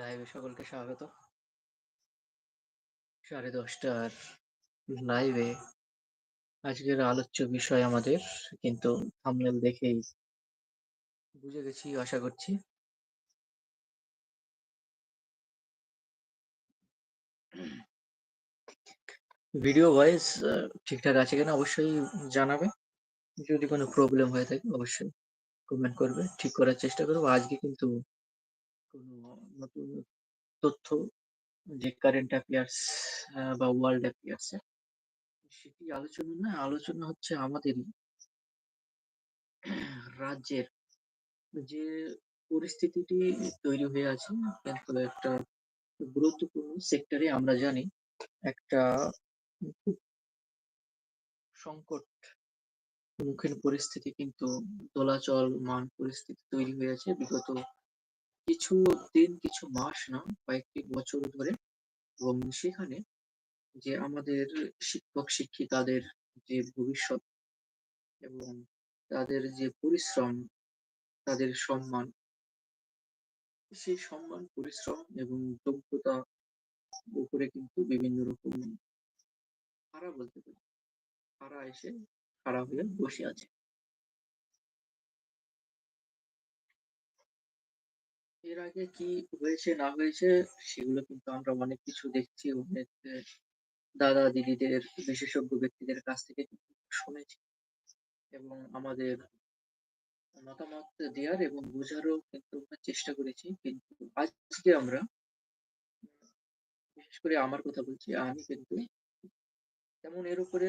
লাইভে সকলকে স্বাগত। সাড়ে ১০টার লাইভে আজকের আলোচ্য বিষয় আমাদের, কিন্তু থাম্বনেল দেখেই বুঝে গেছি, আশা করছি। ভিডিও ভয়েস ঠিকঠাক আছে কিনা অবশ্যই জানাবে। যদি কোনো প্রবলেম হয়ে থাকে, অবশ্যই কমেন্ট করবে। ঠিক করার চেষ্টা করব আজকে কিন্তু কোনো নতুন তথ্য যে কারেন্ট অ্যাফেয়ার্স বা ওয়ার্ল্ড অ্যাফেয়ার্স সেটি আলোচনা না, আলোচনা হচ্ছে আমাদেরই রাজ্যের যে পরিস্থিতিটি তৈরি হয়ে আছে কিন্তু একটা গুরুত্বপূর্ণ সেক্টরে আমরা জানি একটা সংকট মুখের পরিস্থিতি কিন্তু দোলাচল মান পরিস্থিতি তৈরি হয়েছে বিগত কিছু দিন, কিছু মাস না কয়েকটি বছর ধরে এবং সেখানে যে আমাদের শিক্ষক-শিক্ষিকাদের যে ভবিষ্যৎ এবং তাদের যে পরিশ্রম, তাদের সম্মান সেই সম্মান, পরিশ্রম এবং যোগ্যতা উপরে কিন্তু বিভিন্ন রকম খাড়া বলতে পারি। খাড়া এসে খাড়া হয়ে বসে আছে। এর আগে কি হয়েছে না হয়েছে সেগুলো কিন্তু আমরা অনেক কিছু দেখছি, অনেক এ দাদা-দিদিদের, বিশেষজ্ঞ ব্যক্তিদের কাছ থেকে শুনেছি এবং আমাদের মতামত দেওয়ার এবং বোঝারও কিন্তু আমরা চেষ্টা করেছি। কিন্তু আজকে আমরা বিশেষ করে আমার কথা বলছি, আমি কিন্তু তেমন এর উপরে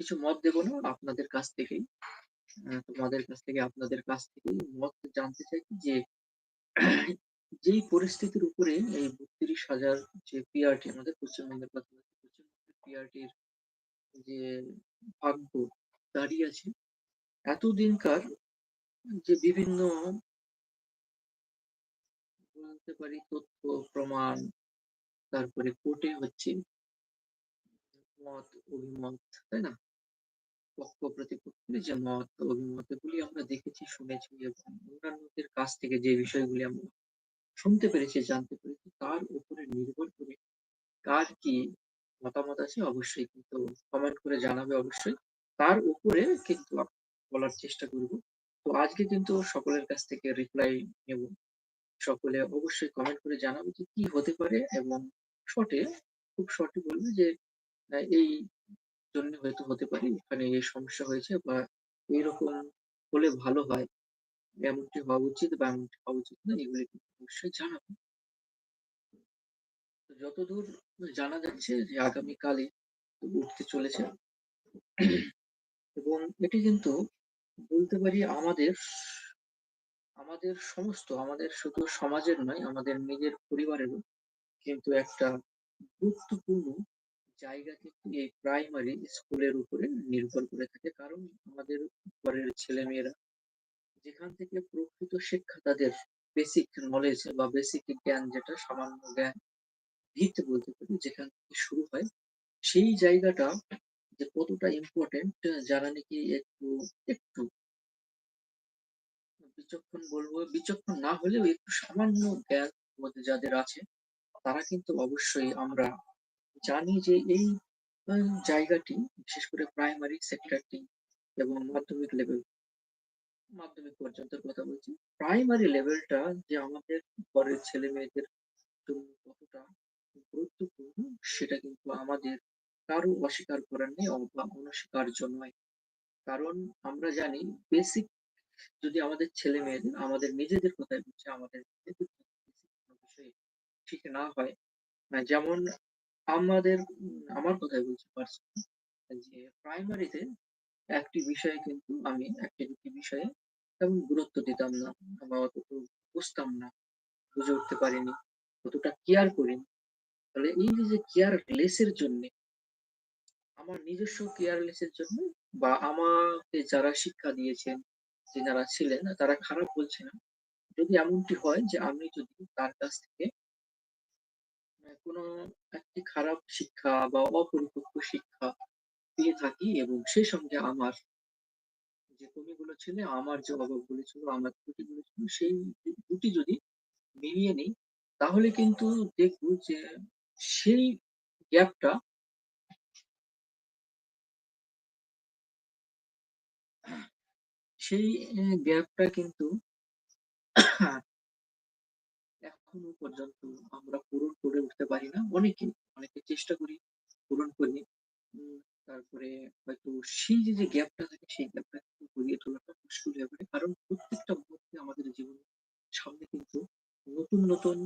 কিছু মত দেব না আপনাদের কাছ থেকেই। আ তোমাদের কাছ থেকে আপনাদের কাছ থেকেই মত জানতে চাই যে যেই পরিস্থিতির উপরে এই ৩২,০০০ যে পিআরটি আমাদের পশ্চিমবঙ্গের কথা পশ্চিমবঙ্গের পিআরটির যে ভাগ্য দাঁড়িয়ে আছে, এতদিনকার যে বিভিন্ন বলতে পারি তথ্য, প্রমাণ, তারপরে কোর্টে হচ্ছে মত, অভিমত, তাই না? পক্ষ-প্রতিপক্ষের যে মত, অভিমত এগুলি আমরা দেখেছি, শুনেছি এবং অন্যান্যদের কাছ থেকে যে বিষয়গুলি আমরা শুনতে পেরেছি, জানতে পেরেছি তার উপরে নির্ভর করে কার কি মতামত আছে অবশ্যই কিন্তু কমেন্ট করে জানাবে অবশ্যই। তার উপরে কিন্তু বলার চেষ্টা করব। তো আজকে কিন্তু সকলের কাছ থেকে রিপ্লাই নেব। সকলে অবশ্যই কমেন্ট করে জানাবে যে কি হতে পারে এবং শর্টে খুব শর্টে বলবে যে এই জন্য হয়তো হতে পারে, এখানে এই সমস্যা হয়েছে বা এইরকম হলে ভালো হয়। এমনটি হওয়া উচিত বা এমনটি হওয়া উচিত না এগুলি অবশ্যই জানাবে। যতদূর জানা যাচ্ছে যে আগামীকালই উঠতে চলেছে এবং এটি কিন্তু বলতে পারি আমাদের আমাদের সমস্ত আমাদের শুধু সমাজের নয়, আমাদের নিজের পরিবারেরও কিন্তু একটা গুরুত্বপূর্ণ জায়গা কিন্তু এই প্রাইমারি স্কুলের উপরে নির্ভর করে থাকে। কারণ আমাদের ঘরের ছেলেমেয়েরা যেখান থেকে প্রকৃত শিক্ষা তাদের বেসিক নলেজ বা বেসিক জ্ঞান যেটা সামান্য জ্ঞান ভিত বলতে পারি যেখান থেকে শুরু হয়, সেই জায়গাটা যে কতটা ইম্পোর্টেন্ট যারা নাকি একটু, একটু বিচক্ষণ বলব, বিচক্ষণ না হলেও একটু সামান্য জ্ঞান মধ্যে যাদের আছে, তারা কিন্তু অবশ্যই আমরা জানি যে এই জায়গাটি বিশেষ করে প্রাইমারি সেক্টরটি এবং মাধ্যমিক লেভেল মাধ্যমিক পর্যন্ত কথা বলছি। প্রাইমারি লেভেলটা যে আমাদের ঘরের ছেলেমেয়েদের জন্য কতটা গুরুত্বপূর্ণ সেটা কিন্তু আমাদের কারও অস্বীকার করার নেই বা অনস্বীকার্য নয়। কারণ আমরা জানি বেসিক যদি আমাদের ছেলেমেয়েদের আমাদের নিজেদের কথাই বলছি, আমাদের বিষয়ে ঠিক না হয়, যেমন আমাদের আমার কথাই বলছি পার্সোনালি যে প্রাইমারিতে একটি বিষয়ে কিন্তু আমি অ্যাক্টিভিটি বিষয়ে তেমন গুরুত্ব দিতাম না বা অতটুকু বুঝতাম না, বুঝে উঠতে পারিনি, অতটা কেয়ার করিনি। তাহলে এই যে, কেয়ারলেস এর জন্যে আমার নিজস্ব কেয়ারলেস এর জন্য বা আমাকে যারা শিক্ষা দিয়েছেন, যে যারা ছিলেন তারা খারাপ বলছি না। যদি এমনটি হয় যে আমি যদি তার কাছ থেকে কোনো একটি খারাপ শিক্ষা বা অপরিপক্ক শিক্ষা পেয়ে থাকি এবং সেই সঙ্গে আমার যে কমিগুলো ছিল, আমার যে অভাবগুলো ছিল, আমার ত্রুটিগুলো ছিল সেই দুটি যদি মিলিয়ে নিই তাহলে কিন্তু দেখব যে সেই গ্যাপটা সেই গ্যাপটা কিন্তু এখনও পর্যন্ত আমরা পূরণ করে উঠতে পারি না। অনেকে, অনেকে চেষ্টা করি পূরণ করি। তারপরে হয়তো সেই যে, যে গ্যাপটা থাকে সেই গ্যাপটা কিন্তু ভরিয়ে তোলাটা মুশকিল হয়ে পড়ে। কারণ প্রত্যেকটা মুহূর্তে আমাদের জীবনের সামনে কিন্তু নতুন, নতুন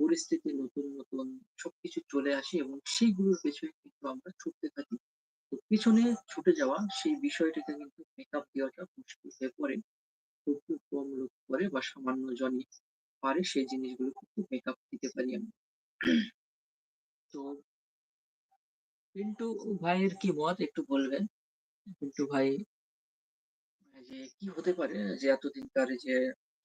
পরিস্থিতি, নতুন, নতুন সবকিছু চলে আসে এবং সেইগুলোর পেছনে কিন্তু আমরা ছুটতে থাকি। তো পিছনে ছুটে যাওয়া সেই বিষয়টাকে কিন্তু মেকআপ দেওয়াটা মুশকিল হয়ে পড়ে। খুব কম লোক করে বা সামান্য জনই পারে সেই জিনিসগুলো কিন্তু মেকআপ দিতে পারি আমি। তো পিন্টু ভাইয়ের কি মত একটু বলবেন? পিন্টু ভাই যে কি হতে পারে যে এতদিনকার এই যে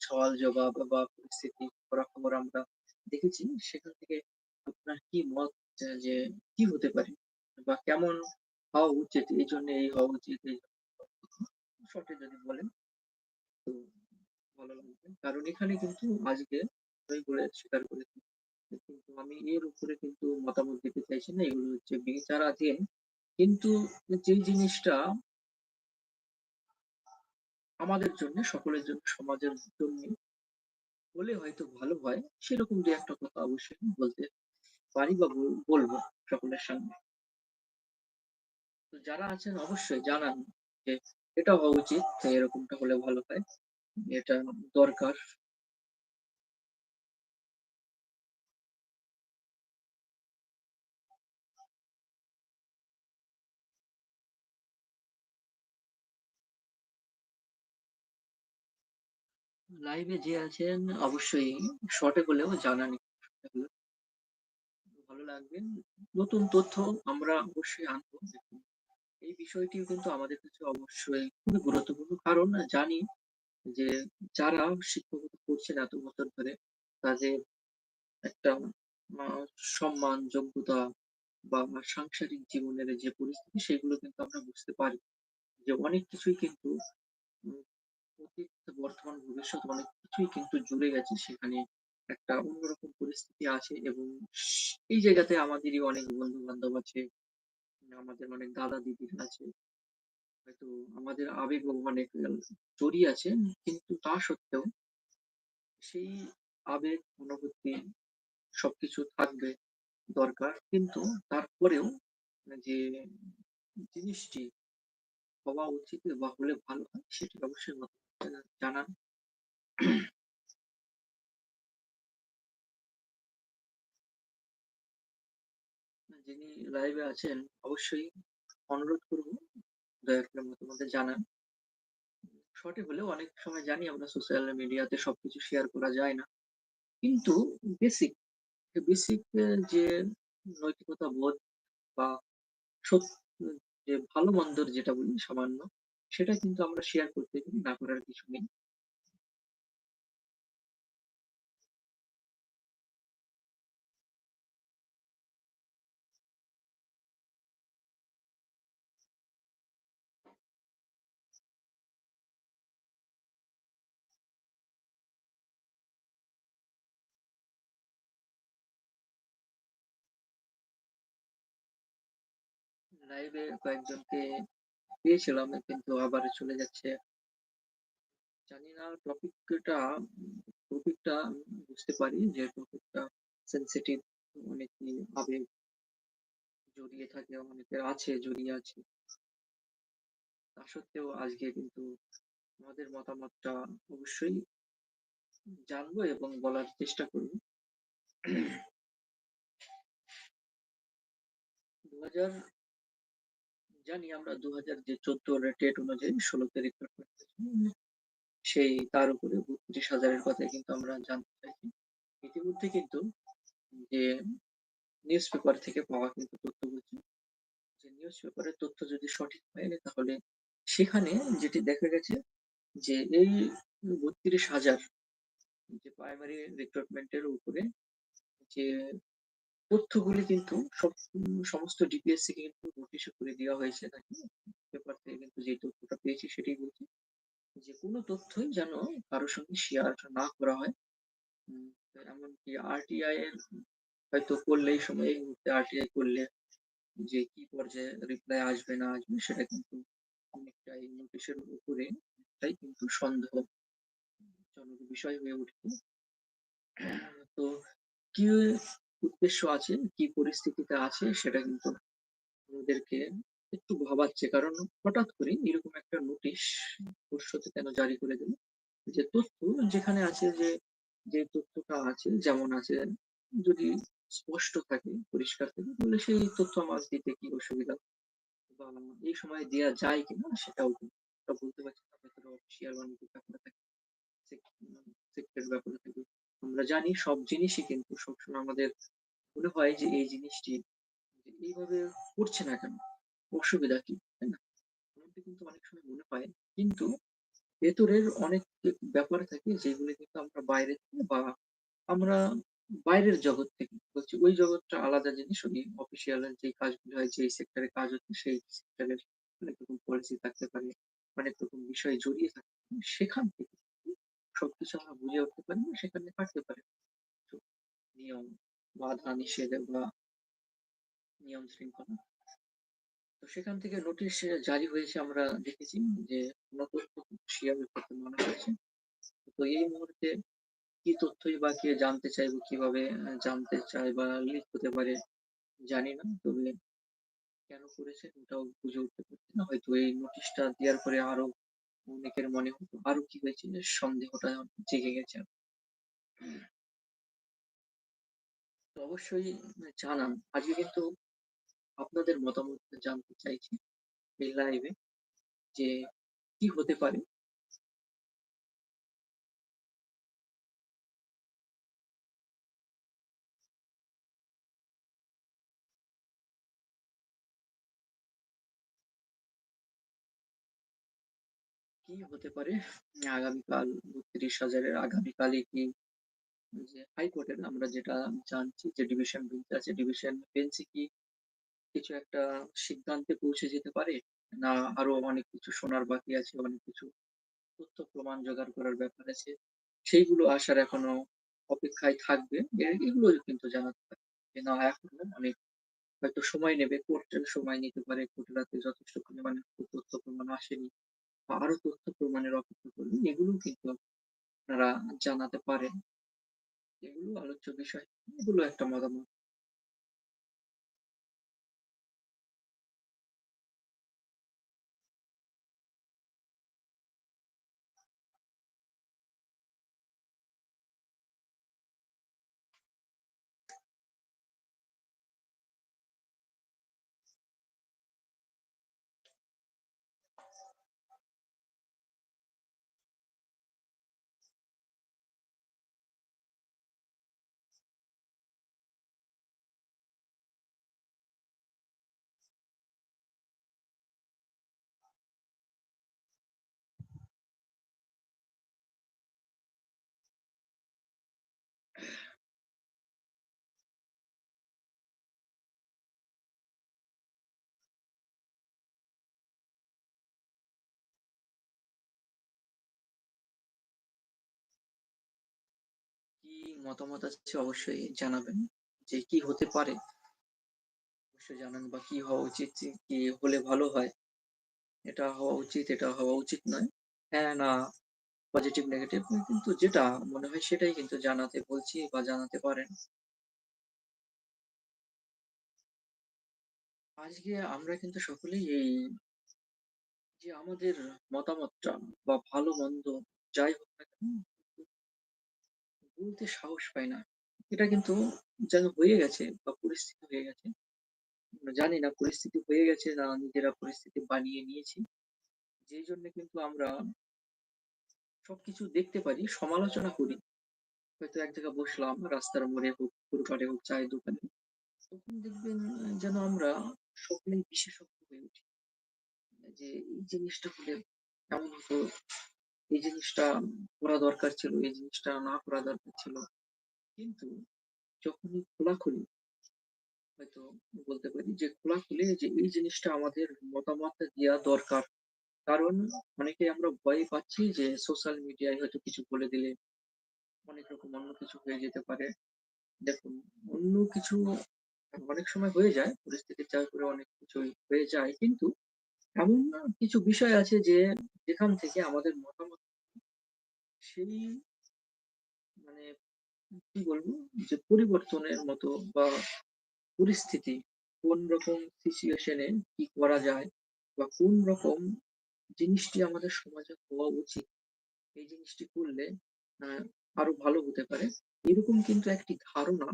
সওয়াল-জবাব বা পরিস্থিতি খবরাখবর আমরা দেখেছি সেখান থেকে আপনার কি মত যে, যে কি হতে পারে? বা কেমন হওয়া উচিত? এই জন্য এই হওয়া উচিত, এই শর্টে যদি বলেন তো ভালো লাগবে। কারণ এখানে কিন্তু আজকে আমি বলে স্বীকার করেছি। কিন্তু আমি এর উপরে কিন্তু মতামত দিতে চাইছি না। এগুলো হচ্ছে বিচারাধীন। কিন্তু যে জিনিসটা আমাদের জন্য, সকলের জন্য, সমাজের জন্য বলে হয়তো ভালো হয়, সেরকম ২-১ কথা অবশ্যই বলতে পারি বা বলব সকলের সামনে। তো যারা আছেন অবশ্যই জানান যে এটা হওয়া উচিত, এরকমটা হলে ভালো হয়। এটা দরকার। লাইভে যে আছেন, অবশ্যই শর্টে হলেও জানান ভালো লাগবে। নতুন তথ্য আমরা অবশ্যই আনব। এই বিষয়টিও কিন্তু আমাদের কাছে অবশ্যই খুবই গুরুত্বপূর্ণ। কারণ জানি যে যারা শিক্ষকতা করছেন এত বছর ধরে তাদের একটা সম্মান, যোগ্যতা বা সাংসারিক জীবনের যে পরিস্থিতি সেগুলো কিন্তু আমরা বুঝতে পারি। যে অনেক কিছুই কিন্তু বর্তমান, ভবিষ্যৎ অনেক কিছুই কিন্তু জুড়ে গেছে সেখানে একটা অন্যরকম পরিস্থিতি আছে এবং এই জায়গাতে আমাদেরই অনেক বন্ধু-বান্ধব আছে। আমাদের অনেক দাদা-দিদিরা আছে। হয়তো আমাদের আবেগও অনেক জড়িয়ে আছে। কিন্তু তা সত্ত্বেও সেই আবেগ, অনুভূতি সবকিছু থাকবে দরকার। কিন্তু তারপরেও যে জিনিসটি হওয়া উচিত বা হলে ভালো হয় সেটি অবশ্যই জানান। যিনি লাইভে আছেন অবশ্যই অনুরোধ করব দয়া করে মতামত জানান। শর্টে হলেও অনেক সময় জানি আমরা সোশ্যাল মিডিয়াতে সবকিছু শেয়ার করা যায় না। কিন্তু বেসিক, বেসিক যে নৈতিকতা বোধ বা সত্য যে ভালো-মন্দর যেটা বলি সামান্য, সেটা কিন্তু আমরা শেয়ার করতে না করার কিছু নেই। লাইভে কয়েকজনকে পেয়েছিলাম কিন্তু আবার চলে যাচ্ছে। জানি না টপিকটা টপিকটা বুঝতে পারি যে টপিকটা সেনসিটিভ অনেকই আবেগ জড়িয়ে থাকে, অনেকের আছে, জড়িয়ে আছে। তা সত্ত্বেও আজকে কিন্তু আমাদের মতামতটা অবশ্যই জানব এবং বলার চেষ্টা করব। ২০০০ জানি আমরা ২০০০ যে ১৪ এর ডেট অনুযায়ী ১৬ তে রিক্রুটমেন্ট সেই তার উপরে বত্রিশ হাজারের কথাই কিন্তু আমরা জানতে চাইছি। ইতিমধ্যে কিন্তু যে নিউজ পেপার থেকে পাওয়া কিন্তু তথ্য বলছে যে নিউজ পেপারের তথ্য যদি সঠিক হয় তাহলে সেখানে যেটি দেখা গেছে যে এই ৩২,০০০ যে প্রাইমারি রিক্রুটমেন্ট এর উপরে যে তথ্যগুলি কিন্তু সব সমস্ত ডিপিএসসি কে কিন্তু নোটিশও করে দেওয়া হয়েছে নাকি পেপার থেকে কিন্তু যে তথ্যটা পেয়েছি সেটাই বলছি। যে কোনো তথ্যই যেন কারোর সঙ্গে শেয়ার না করা হয়। এমনকি আরটিআই এর হয়তো করলে এই সময়, এই মুহূর্তে আরটিআই করলে যে কি পর্যায়ে রিপ্লাই আসবে না আসবে সেটা কিন্তু অনেকটাই নোটিশের উপরে অনেকটাই কিন্তু সন্দেহজনক বিষয় হয়ে উঠবে। তো কি উদ্দেশ্য আছে, কি পরিস্থিতিতে আছে সেটা কিন্তু আমাদেরকে একটু ভাবাচ্ছে। কারণ হঠাৎ করে এরকম একটা নোটিশ ভবিষ্যতে কেন জারি করে দিল? যে তথ্য যেখানে আছে যে, যে তথ্যটা আছে যেমন আছে যদি স্পষ্ট থাকে, পরিষ্কার থাকে তাহলে সেই তথ্য আমার দিতে কি অসুবিধা? বা এই সময় দেয়া যায় কিনা সেটাও বলতে পারছি না অফিসিয়াল অনেক ব্যাপার থাকে। ব্যাপার থাকে। আমরা জানি সব জিনিসই কিন্তু সবসময় আমাদের মনে হয় যে এই জিনিসটি এইভাবে করছে না কেন? অসুবিধা কি? তাই না? এমনটি কিন্তু অনেক সময় মনে হয়। কিন্তু ভেতরের অনেক ব্যাপার থাকে যেগুলো কিন্তু আমরা বাইরে থেকে বা আমরা বাইরের জগৎ থেকে বলছি ওই জগৎটা আলাদা জিনিস। ওই অফিসিয়াল যে কাজগুলো হয়, যেই সেক্টরে কাজ হচ্ছে সেই সেক্টরের অনেক রকম পলিসি থাকতে পারে, অনেক রকম বিষয় জড়িয়ে থাকে। সেখান থেকে সবকিছু আমরা বুঝে উঠতে পারি না, সেখানে থাকতে পারে। নিয়ম, বাধা, নিষেধ বা নিয়ম শৃঙ্খলা। তো সেখান থেকে নোটিশ জারি হয়েছে আমরা দেখেছি যে কোন। তো এই মুহূর্তে কি তথ্যই বা কে জানতে চাইব কীভাবে জানতে চায় বা লিক হতে পারে জানি না। তবে কেন করেছে ওটাও বুঝে উঠতে পারছি না। হয়তো এই নোটিশটা দেওয়ার পরে আরও অনেকের মনে হতো, আরও কি হয়েছিল সন্দেহটা জেগে গেছে। অবশ্যই জানান। আজকে কিন্তু আপনাদের মতামত জানতে চাইছি এই লাইভে যে কি হতে পারে? কি হতে পারে? আগামীকাল ৩২,০০০ হাজারের আগামীকালই কি যে হাইকোর্টের আমরা যেটা জানছি যে ডিভিশন বেঞ্চ আছে, ডিভিশন বেঞ্চে কি কিছু একটা সিদ্ধান্তে পৌঁছে যেতে পারে? না আরও অনেক কিছু শোনার বাকি আছে, অনেক কিছু তথ্য প্রমাণ জোগাড় করার ব্যাপার আছে। সেইগুলো আসার এখনও অপেক্ষায় থাকবে। এগুলো কিন্তু জানাতে পারে। যে না এখনও অনেক হয়তো সময় নেবে, কোর্টের সময় নিতে পারে। কোর্টের যথেষ্ট পরিমাণে তথ্য প্রমাণ আসেনি। আরও তথ্য প্রমাণের অপেক্ষা করবেন এগুলো কিন্তু আপনারা জানাতে পারেন। এগুলো আলোচ্য বিষয়। এগুলো একটা মতামত। কি মতামত আছে অবশ্যই জানাবেন। যে কি হতে পারে? অবশ্যই জানান বা কি হওয়া উচিত? কি হলে ভালো হয়? এটা হওয়া উচিত, এটা হওয়া উচিত নয়। হ্যাঁ, না, পজিটিভ, নেগেটিভ কিন্তু যেটা মনে হয় সেটাই কিন্তু জানাতে বলছি বা জানাতে পারেন। আজকে আমরা কিন্তু সকলেই এই যে আমাদের মতামতটা বা ভালো-মন্দ যাই হোক না কেন বলতে সাহস পাই না। এটা কিন্তু যেন হয়ে গেছে বা পরিস্থিতি হয়ে গেছে। আমরা জানি না পরিস্থিতি হয়ে গেছে না নিজেরা পরিস্থিতি বানিয়ে নিয়েছি। যেই জন্যে কিন্তু আমরা সবকিছু দেখতে পারি, সমালোচনা করি। হয়তো এক জায়গায় বসলাম রাস্তার মোড়ে হোক, ফুটপাতে হোক, চায়ের দোকানে। তখন দেখবেন যেন আমরা সকলেই বিশেষজ্ঞ হয়ে উঠি। যে এই জিনিসটা হলে কেমন হতো? এই জিনিসটা করা দরকার ছিল, এই জিনিসটা না করা দরকার ছিল। কিন্তু যখনই খোলাখুলি হয়তো বলতে পারি যে খোলাখুলি যে এই জিনিসটা আমাদের মতামত দেওয়া দরকার। কারণ অনেকে আমরা ভয় পাচ্ছি যে সোশ্যাল মিডিয়ায় হয়তো কিছু বলে দিলে অনেক রকম অন্য কিছু হয়ে যেতে পারে। দেখুন অন্য কিছু অনেক সময় হয়ে যায়। পরিস্থিতির চাপে পড়ে অনেক কিছুই হয়ে যায়। কিন্তু এমন না, কিছু বিষয় আছে যে যেখান থেকে আমাদের মতামত সেই মানে কি বলব? যে পরিবর্তনের মতো বা পরিস্থিতি কোন রকম সিচুয়েশন কি করা যায় বা কোন রকম জিনিসটি আমাদের সমাজে হওয়া উচিত। এই জিনিসটি করলে আরও ভালো হতে পারে। এরকম কিন্তু একটি ধারণা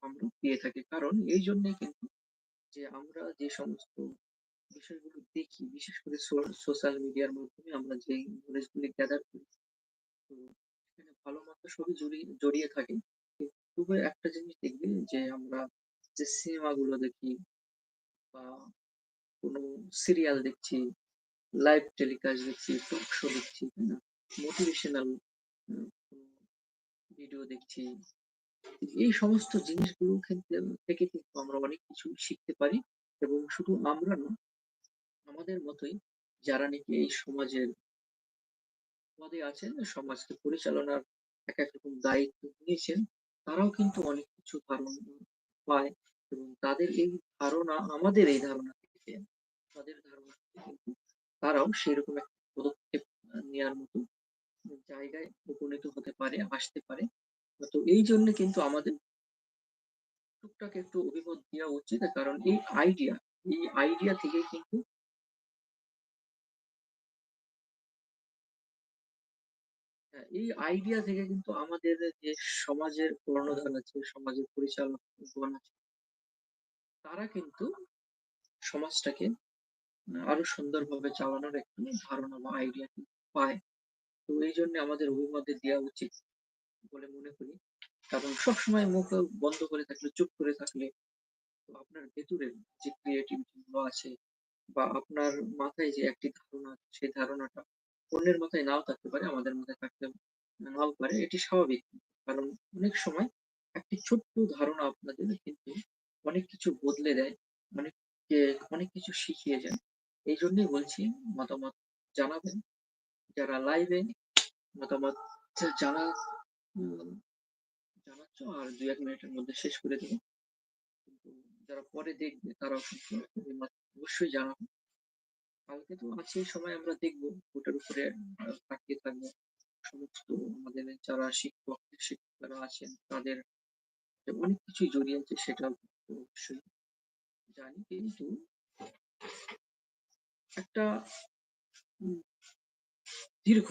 আমরা পেয়ে থাকি। কারণ এইজন্যই কিন্তু যে আমরা যে সমস্ত বিষয়গুলো দেখি, বিশেষ করে সোশ্যাল মিডিয়ার মাধ্যমে আমরা যেই নলেজ গুলি গ্যাদার করি, তো এখানে ভালো-মন্দ সবই জড়িয়ে জড়িয়ে থাকে। তবে একটা জিনিস দেখবে যে আমরা যে সিনেমাগুলো দেখি বা কোন সিরিয়াল দেখছি, লাইভ টেলিকাস্ট দেখছি, টক শো দেখছি, তাই না? মোটিভেশনাল ভিডিও দেখছি। এই সমস্ত জিনিসগুলো থেকে কিন্তু আমরা অনেক কিছু শিখতে পারি এবং শুধু আমরা না, আমাদের মতোই যারা নাকি এই সমাজের পদে আছেন, সমাজকে পরিচালনার একেক রকম দায়িত্ব নিয়েছেন, তারাও কিন্তু অনেক কিছু ধারণা পায় এবং তাদের এই ধারণা আমাদের এই ধারণা থেকে তাদের ধারণা থেকে কিন্তু তারাও সেরকম একটা পদক্ষেপ নেওয়ার মতো জায়গায় উপনীত হতে পারে, আসতে পারে। তো এই জন্য কিন্তু আমাদের টুকটাক একটু অভিমত দেওয়া উচিত। কারণ এই আইডিয়া, এই আইডিয়া থেকেই কিন্তু এই আইডিয়া থেকে কিন্তু আমাদের যে সমাজের কর্ণধার আছে, সমাজের পরিচালকগণ আছে তারা কিন্তু সমাজটাকে আরও সুন্দরভাবে চালানোর একটু ধারণা বা আইডিয়া পায়। তো এই জন্য আমাদের অভিমতটা দেওয়া উচিত বলে মনে করি। কারণ সবসময় মুখ বন্ধ করে থাকলে, চুপ করে থাকলে আপনার ভেতরের যে ক্রিয়েটিভিটি গুলো আছে বা আপনার মাথায় যে একটি ধারণা, সেই ধারণাটা অন্যের মাথায় নাও থাকতে পারে, আমাদের মাথায় থাকতে নাও পারে। এটি স্বাভাবিক। কারণ অনেক সময় একটি ছোট্ট ধারণা আপনাদের কিন্তু অনেক কিছু বদলে দেয়। অনেককে অনেক কিছু শিখিয়ে যায়। এই জন্যই বলছি মতামত জানাবেন। যারা লাইভে মতামত জানা জানাচ্ছ আর ২-১ মিনিটের মধ্যে শেষ করে দেব। যারা পরে দেখবে কিন্তু অবশ্যই জানাবে। কালকে তো আছে সময় আমরা দেখব। ওটার উপরে তাকিয়ে থাকব। সমস্ত আমাদের যারা শিক্ষক, শিক্ষিকারা আছেন তাদের অনেক কিছুই জড়িয়ে আছে সেটা অবশ্যই জানি। কিন্তু একটা দীর্ঘ,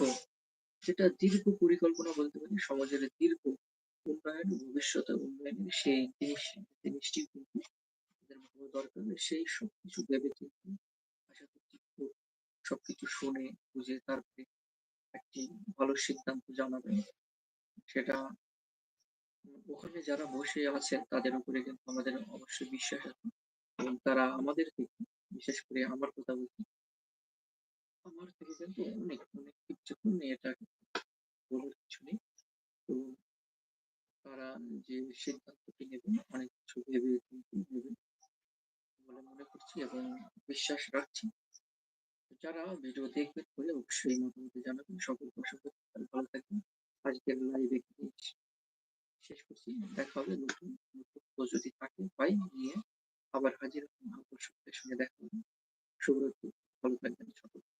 যেটা দীর্ঘ পরিকল্পনা বলতে পারি সমাজের দীর্ঘ উন্নয়ন, ভবিষ্যতের উন্নয়নের সেই জিনিস জিনিসটি কিন্তু দরকার। সেই সবকিছু ভেবে চিন্তে সবকিছু শুনে বুঝে তারপরে একটি ভালো সিদ্ধান্ত জানাবেন। সেটা ওখানে যারা বসে আছেন তাদের উপরে কিন্তু আমাদের অবশ্যই বিশ্বাস আছে এবং তারা আমাদের থেকে বিশেষ করে আমার কথা বলছি আমার থেকে কিন্তু অনেক, অনেক কিছু এটা বলার কিছু নেই। তো তারা যে সিদ্ধান্তটি নেবেন অনেক কিছু ভেবে নেবেন বলে মনে করছি এবং বিশ্বাস রাখছি। যারা ভিডিও দেখবেন বলে অবশ্যই মতামত জানাবেন। সকল অসংখ্য। ভালো থাকবেন। আজকের লাইভ শেষ করছি। দেখা হবে নতুন নতুন যদি থাকে পাই নিয়ে আবার হাজির হব। সঙ্গে দেখা হবে। শুভরাত্রি। ভালো থাকবেন সকলে।